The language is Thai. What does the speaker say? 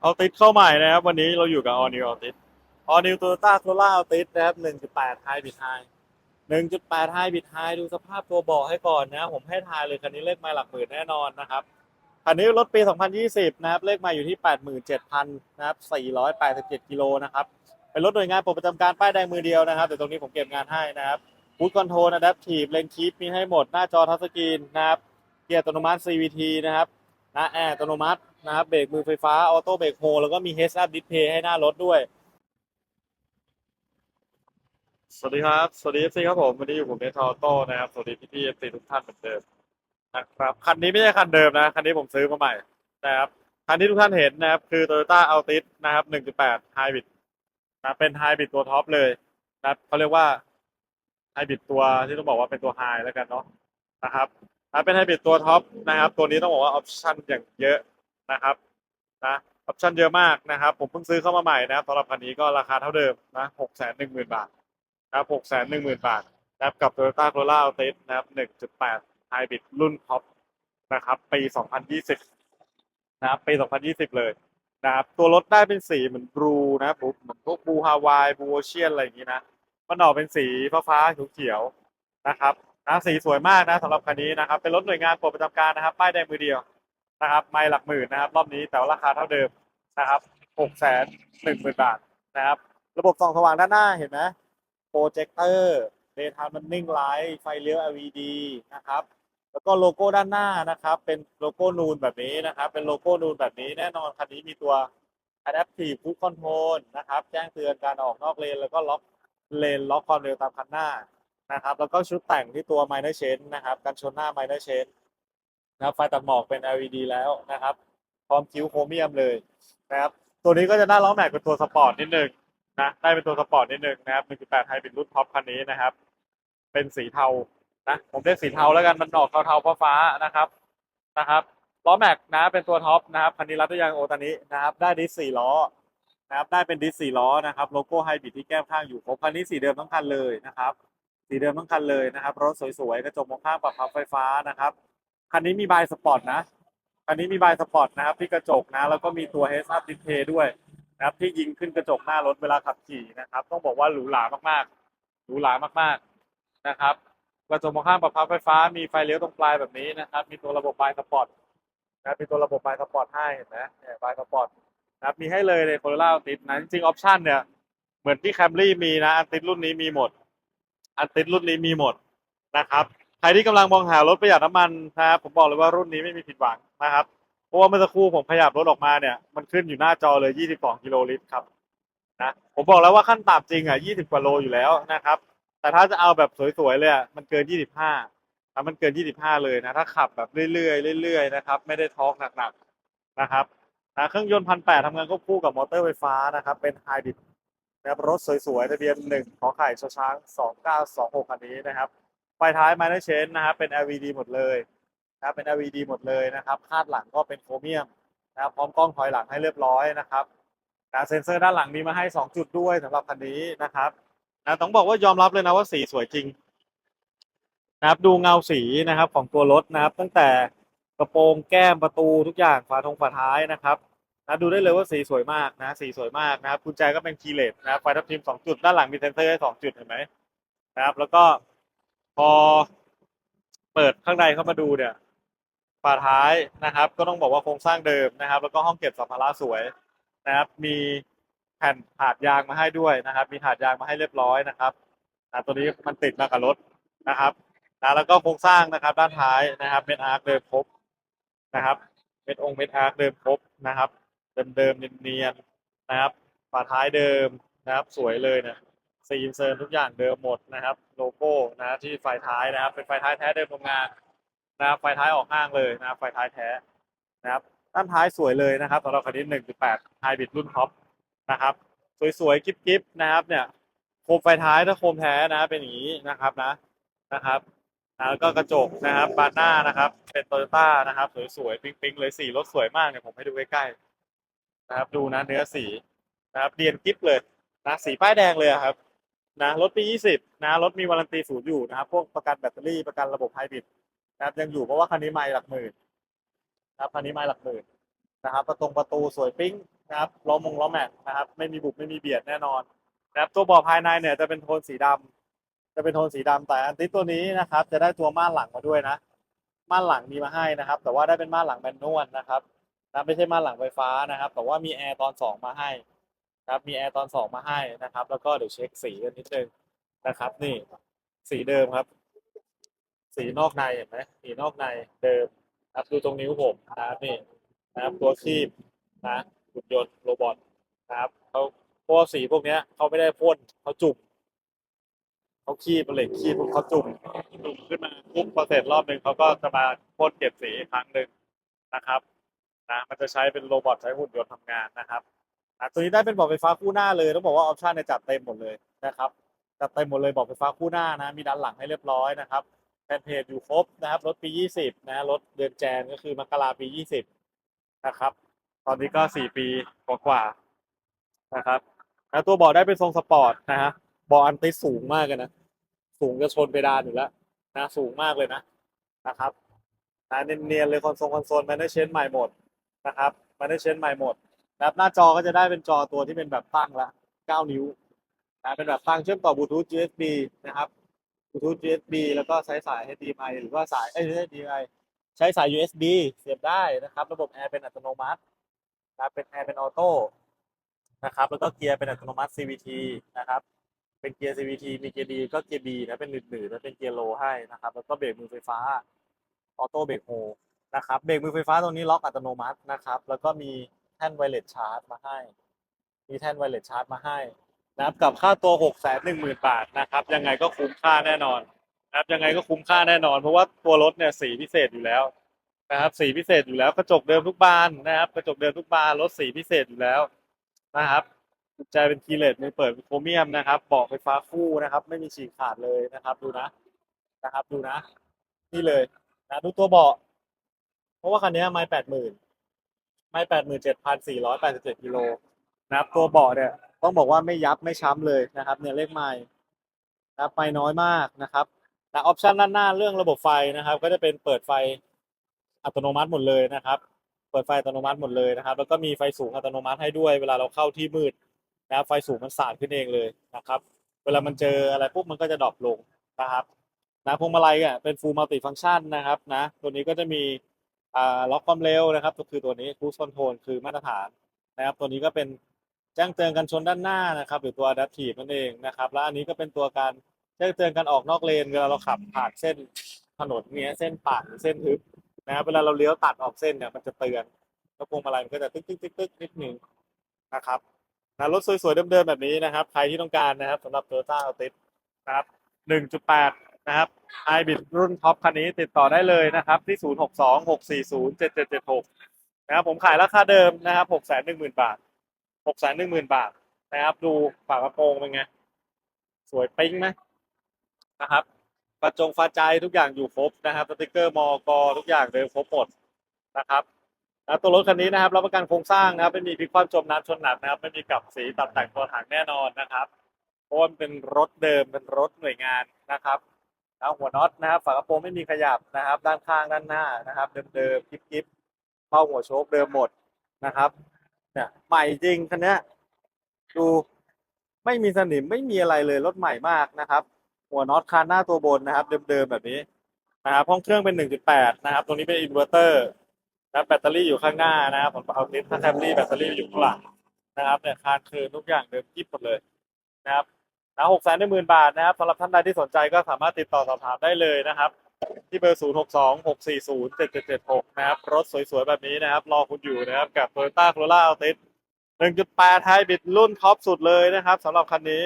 เอาติดเข้าใหม่นะครับ วันนี้เราอยู่กับ All New เอาติด All New Toyota Corolla เอาติดนะครับ1.8 Hybrid High 1.8 Hybrid High ดูสภาพตัวเบาะให้ก่อนนะ ผมให้ทายเลยคันนี้เลขมาหลักหมื่นแน่นอนนะครับคันนี้รถปี 2020 นะครับ เลขมาอยู่ที่ 87,000 นะครับ 487 กิโลนะครับ เป็นรถหน่วยงานปลดประจำการป้ายแดงมือเดียวนะครับ แต่ตรงนี้ผมเก็บงานให้นะครับบูทคอนโทรลอะแดปทีฟเลนคีปมีให้หมด หน้าจอทัชสกรีนนะครับ เกียร์อัตโนมัติ CVT นะครับนะแอร์อัตโนมัติ นะครับเบรกมือไฟฟ้าออโต้เบรกโฮแล้วก็มี Heads Up Display ให้หน้ารถด้วย สวัสดีครับ สวัสดี FC ครับผมวันนี้อยู่ผมเนทอโต้นะครับ สวัสดีพี่ๆ FC ทุกท่านเหมือนเดิมนะครับคันนี้ไม่ใช่คันเดิมนะ คันนี้ผมซื้อมาใหม่นะครับคันที่ทุกท่านเห็นนะครับ คือ Toyota Altis นะครับ 1.8 Hybrid นะเป็นไฮบริดตัวท็อปเลยนะเขาเรียกว่าไฮบริดตัวที่ต้องบอกว่าเป็นตัวไฮแล้วกันเนาะนะครับนะเป็นไฮบริดตัวท็อปนะครับ ตัวนี้ต้องบอกว่าออปชั่นอย่างเยอะ นะครับนะออปชั่นเยอะมากนะครับ ผมเพิ่งซื้อเข้ามาใหม่นะครับสำหรับคันนี้ก็ราคาเท่าเดิมนะหกแสนหนึ่งหมื่นบาทนะครับหกแสนหนึ่งหมื่นบาทนะครับกับ Toyota Corolla Altis นะครับหนึ่งจุดแปดไฮบริดรุ่นท็อปนะครับ ปีสองพันยี่สิบนะครับปีสองพันยี่สิบเลยนะครับตัวรถได้เป็นสีเหมือนบลูนะผมเหมือนพวกบลูฮาวายบลูโอเชียนอะไรอย่างนี้นะมันออกเป็นสีฟ้าฟ้าเขียวๆนะครับนะสีสวยมากนะสำหรับคันนี้นะครับ เป็นรถหน่วยงานปลดประจำการนะครับ ป้ายแดงมือเดียว นะครับไม่หลักหมื่นนะครับ รอบนี้แต่ว่าราคาเท่าเดิมนะครับหกแสนหนึ่งหมื่นบาทนะครับ ระบบส่องสว่างด้านหน้าเห็นไหมโปรเจคเตอร์เดย์ทามมันนิ่งไลท์ไฟเลี้ยว LED นะครับ แล้วก็โลโก้ด้านหน้านะครับ เป็นโลโก้นูนแบบนี้นะครับ เป็นโลโก้นูนแบบนี้แน่นอนคันนี้มีตัว Adaptive Cruise Control นะครับ แจ้งเตือนการออกนอกเลน แล้วก็ล็อกเลนล็อกความเร็วตามคันหน้านะครับ แล้วก็ชุดแต่งที่ตัว Minor Change นะครับกันชนหน้า Minor Change นะครับไฟตัดหมอกเป็น LED แล้วนะครับ พร้อมคิ้วโครเมียมเลยนะครับ ตัวนี้ก็จะหน้าล้อแม็กเป็นตัวสปอร์ตนิดนึงนะได้เป็นตัวสปอร์ตนิดนึงนะครับ 1.8 Hybrid รุ่นท็อปคันนี้นะครับ เป็นสีเทานะผมเรียกสีเทาแล้วกันมันออกเทาๆฟ้าๆนะครับนะครับล้อแม็กนะเป็นตัวท็อปนะครับคันนี้รับได้ยังโอตานินะครับ ได้ดิสสี่ล้อนะครับได้เป็นดิสสี่ล้อนะครับโลโก้ไฮบริดที่แก้มข้างอยู่ครบคันนี้สีเดิมทั้งคันเลยนะครับ สีเดิมทั้งคันเลยนะครับรถสวยๆกระจกมองข้างปรับพับไฟฟ้านะครับ คันนี้มีบายสปอร์ตนะ คันนี้มีบายสปอร์ตนะครับที่กระจกนะ แล้วก็มีตัว Heads Up Display ด้วยนะครับที่ยิงขึ้นกระจกหน้ารถเวลาขับขี่นะครับ ต้องบอกว่าหรูหรามากๆหรูหรามากๆนะครับกระจกมองข้างปรับพับไฟฟ้ามีไฟเลี้ยวตรงปลายแบบนี้นะครับ มีตัวระบบไบสปอร์ตนะมีตัวระบบไบสปอร์ตให้เห็นไหมเนี่ยไบสปอร์ตนะครับมีให้เลยในโคโรล่าติดนะจริงออปชั่นเนี่ยเหมือนที่แคมรี่มีนะอันติดรุ่นนี้มีหมด อันติดรุ่นนี้มีหมดนะครับ ใครที่กำลังมองหารถประหยัดน้ำมันนะครับผมบอกเลยว่ารุ่นนี้ไม่มีผิดหวังนะครับเพราะว่าเมื่อสักครู่ผมขยับรถออกมาเนี่ยมันขึ้นอยู่หน้าจอเลย 22 กิโลลิตรครับนะผมบอกแล้วว่าขั้นต่ำจริงอะ 20 กว่าโลอยู่แล้วนะครับ แต่ถ้าจะเอาแบบสวยๆเลยอะมันเกิน 25นะมันเกิน 25 เลยนะถ้าขับแบบเรื่อยๆเรื่อยๆนะครับไม่ได้ทอกหนักๆนะครับนะเครื่องยนต์พันแปดทำงานควบคู่กับมอเตอร์ไฟฟ้านะครับ เป็นไฮบริดนะครับรถสวยๆทะเบียนหนึ่งขอไข่ชช้าง 2926คันนี้นะครับ ไฟท้ายไมเนอร์เชนนะครับเป็น LED หมดเลยนะครับเป็น LED หมดเลยนะครับคาดหลังก็เป็นโครเมียมนะครับพร้อมกล้องถอยหลังให้เรียบร้อยนะครับนะเซ็นเซอร์ด้านหลังมีมาให้ 2 จุดด้วยสำหรับคันนี้นะครับนะต้องบอกว่ายอมรับเลยนะว่าสีสวยจริงนะครับดูเงาสีนะครับของตัวรถนะครับ ตั้งแต่กระโปรงแก้มประตูทุกอย่างฝาทงฝาท้ายนะครับนะดูได้เลยว่าสีสวยมากนะสีสวยมากนะครับกุญแจก็เป็นคีเลสนะครับไฟทับทิมสองจุดด้านหลังมีเซ็นเซอร์ให้สองจุดเห็นไหมนะครับ แล้วก็ พอเปิดข้างในเข้ามาดูเนี่ยฝาท้ายนะครับ ก็ต้องบอกว่าโครงสร้างเดิมนะครับ แล้วก็ห้องเก็บสัมภาระสวยนะครับ มีแผ่นถาดยางมาให้ด้วยนะครับ มีถาดยางมาให้เรียบร้อยนะครับนะตัวนี้มันติดมากับรถนะครับนะแล้วก็โครงสร้างนะครับ ด้านท้ายนะครับเม็ดอาร์คเดิมครบนะครับเม็ดองค์เม็ดอาร์คเดิมครบนะครับ เดิมๆเนียนๆนะครับฝาท้ายเดิมนะครับ สวยเลยนะ ซีนเซิร์นทุกอย่างเดิมหมดนะครับ โลโก้นะที่ไฟท้ายนะครับ เป็นไฟท้ายแท้เดิมโรงงานนะครับไฟท้ายออกห้างเลยนะไฟท้ายแท้นะครับด้านท้ายสวยเลยนะครับสำหรับคันนี้ 1.8 Hybrid รุ่นท็อปนะครับ สวยๆกิ๊บๆนะครับ เนี่ยโคมไฟท้ายถ้าโคมแท้นะเป็นอย่างนี้นะครับนะนะครับแล้วก็กระจกนะครับบานหน้านะครับ เป็นโตโยต้านะครับ สวยๆปิ๊งๆเลยสีรถสวยมากเนี่ยผมให้ดูใกล้ๆนะครับ ดูนะเนื้อสีนะครับเรียนกิ๊บเลยนะสีป้ายแดงเลยครับ นะรถปี 20 นะรถมีวารันตีศูนย์อยู่นะครับ พวกประกันแบตเตอรี่ประกันระบบไฮบริดนะครับยังอยู่เพราะว่าคันนี้ไม่หลักหมื่นนะครับคันนี้ไม่หลักหมื่นนะครับ ประตงประตูสวยปิ๊งนะครับล้อมงล้อแม็กนะครับ ไม่มีบุบไม่มีเบียดแน่นอนนะครับตัวเบาะภายในเนี่ยจะเป็นโทนสีดำจะเป็นโทนสีดำแต่อันติสตัวนี้นะครับ จะได้ตัวม่านหลังมาด้วยนะ ม่านหลังมีมาให้นะครับ แต่ว่าได้เป็นม่านหลังแมนนวลนะครับนะไม่ใช่ม่านหลังไฟฟ้านะครับ แต่ว่ามีแอร์ตอนสองมาให้ นะครับมีแอร์ตอนสองมาให้นะครับ แล้วก็เดี๋ยวเช็คสีกันนิดนึงนะครับ นี่สีเดิมครับ สีนอกในเห็นไหมสีนอกในเดิมนะครับดูตรงนิ้วผมนะครับนี่นะครับตัวคีบนะหุ่นยนต์โรบอทนะครับเขาเพราะวกสีพวกเนี้ยเขาไม่ได้พ่นเขาจุ่มเขาคีบเหล็กคีบพวกเขาจุ่มจุ่มขึ้นมาปุ๊บพอเสร็จรอบหนึ่งเขาก็จะมาพ่นเก็บสีอีกครั้งหนึ่งนะครับนะมันจะใช้เป็นโรบอทใช้หุ่นยนต์ทำงานนะครับ อะตัวนี้ได้เป็นเบาะไฟฟ้าคู่หน้าเลยต้องบอกว่าออปชันเนี่ยจัดเต็มหมดเลยนะครับจัดเต็มหมดเลยเบาะไฟฟ้าคู่หน้านะมีด้านหลังให้เรียบร้อยนะครับแฟนเพจอยู่ครบนะครับรถปี 20 นะรถเดือนแจนก็คือมกราปี 20 นะครับ ตอนนี้ก็ 4 ปีกว่าๆนะครับแล้วตัวเบาะได้เป็นทรงสปอร์ตนะฮะเบาะอันติสสูงมากเลยนะ สูงจะชนเพดานอยู่แล้วนะสูงมากเลยนะนะครับนะเนียนๆเลยคอนโซลคอนโซลแมนเนเชนใหม่หมดนะครับแมนเนเชนใหม่หมด นะครับหน้าจอก็จะได้เป็นจอตัวที่เป็นแบบตั้งละ 9 นิ้วนะเป็นแบบตั้งเชื่อมต่อบลูทูธ USB นะครับบลูทูธ USB แล้วก็ใช้สาย HDMI หรือว่าสายเอ้ยไม่ใช่ HDMI ใช้สาย USB เสียบได้นะครับ ระบบแอร์เป็นอัตโนมัตินะเป็นแอร์เป็นออโต้นะครับ แล้วก็เกียร์เป็นอัตโนมัติ CVT นะครับ เป็นเกียร์ CVT มีเกียร์ดีก็เกียร์ B นะเป็นหนืดๆแล้วเป็นเกียร์โลให้นะครับ แล้วก็เบรกมือไฟฟ้าออโต้เบรกโฮนะครับ เบรกมือไฟฟ้าตรงนี้ล็อกอัตโนมัตินะครับ แล้วก็มี แท่นไวเลสชาร์จมาให้ มีแท่นไวเลสชาร์จมาให้นะครับกับค่าตัวหกแสนหนึ่งหมื่นบาทนะครับ ยังไงก็คุ้มค่าแน่นอนนะครับยังไงก็คุ้มค่าแน่นอน เพราะว่าตัวรถเนี่ยสีพิเศษอยู่แล้วนะครับสีพิเศษอยู่แล้วกระจกเดิมทุกบานนะครับกระจกเดิมทุกบานรถสีพิเศษอยู่แล้วนะครับกุญแจเป็นคีเลสมือเปิดเป็นโครเมียมนะครับเบาะไฟฟ้าคู่นะครับ ไม่มีฉีกขาดเลยนะครับ ดูนะนะครับ ดูนะ นี่เลยนะดูตัวเบาะเพราะว่าคันนี้ไม่แปดหมื่น ไม่แปดหมื่นเจ็ดพันสี่ร้อยแปดสิบเจ็ดกิโลนะครับตัวเบาะเนี่ยต้องบอกว่าไม่ยับไม่ช้ำเลยนะครับ เนี่ยเลขไม้นะครับไฟน้อยมากนะครับแต่ออปชันด้านหน้าเรื่องระบบไฟนะครับ ก็จะเป็นเปิดไฟอัตโนมัติหมดเลยนะครับ เปิดไฟอัตโนมัติหมดเลยนะครับ แล้วก็มีไฟสูงอัตโนมัติให้ด้วย เวลาเราเข้าที่มืดนะครับไฟสูงมันสาดขึ้นเองเลยนะครับ เวลามันเจออะไรปุ๊บมันก็จะดรอปลงนะครับนะพวงมาลัยอะเป็นฟูลมัลติฟัง c t ชันนะครับนะตัวนี้ก็จะมี ล็อกความเร็วนะครับก็คือตัวนี้คูสคอนโทรลคือมาตรฐานนะครับ ตัวนี้ก็เป็นแจ้งเตือนกันชนด้านหน้านะครับ หรือตัว adaptive นั่นเองนะครับแล้วอันนี้ก็เป็นตัวการแจ้งเตือนกันออกนอกเลนเวลาเราขับผ่านเส้นถนนเนี้ยเส้นป่าเส้นทึบนะครับเวลาเราเลี้ยวตัดออกเส้นเนี่ยมันจะเตือนแล้วพวงมาลัยมันก็จะตึ๊กตึ๊กตึ๊กตึ๊กนิดหนึ่งนะครับนะรถสวยๆเดิมๆแบบนี้นะครับ ใครที่ต้องการนะครับสำหรับ Toyota Altis นะครับ 1.8 นะครับไฮบริดรุ่นท็อปคันนี้ติดต่อได้เลยนะครับ ที่ 0626407776 นะครับผมขายราคาเดิมนะครับ 610,000 บาทหกแสนหนึ่งหมื่นบาทนะครับ ดูฝากระโปรงเป็นไง สวยปิ๊งไหมนะครับกระจงฟ้าใจทุกอย่างอยู่ครบนะครับสติกเกอร์มอกอทุกอย่างเลยครบหมดนะครับแล้วตัวรถคันนี้นะครับรับประกันโครงสร้างนะครับไม่มีพลิกคว่ำจมน้ำชนหนักนะครับ ไม่มีกลับสีตัดแต่งตัวถังแน่นอนนะครับเพราะว่ามันเป็นรถเดิมเป็นรถหน่วยงานนะครับ แล้วหัวน็อตนะครับฝากระโปรงไม่มีขยับนะครับ ด้านข้างด้านหน้านะครับ เดิมๆกิ๊บๆเป้าหัวโชคเดิมหมดนะครับเนี่ยใหม่จริงคันนี้ดูไม่มีสนิมไม่มีอะไรเลยรถใหม่มากนะครับ หัวน็อตคานหน้าตัวบนนะครับ เดิมๆแบบนี้นะครับห้องเครื่องเป็น 1.8 นะครับ ตรงนี้เป็นอินเวอร์เตอร์นะแบตเตอรี่อยู่ข้างหน้านะครับผมเอาติดถ้าแคมรี่แบตเตอรี่อยู่ข้างหลังนะครับเนี่ยคานคืนทุกอย่างเดิมกิ๊บหมดเลยนะครับ นะหกแสนหมื่นบาทนะครับสำหรับท่านใดที่สนใจก็สามารถติดต่อสอบถามได้เลยนะครับ ที่เบอร์ 0 6 2 6 4 0 7 7 7 6 นะครับ รถสวยๆ แบบนี้นะครับ รอคุณอยู่นะครับ กับ Toyota Corolla Altis 1.8 Hybrid รุ่นท็อปสุดเลยนะครับสำหรับคันนี้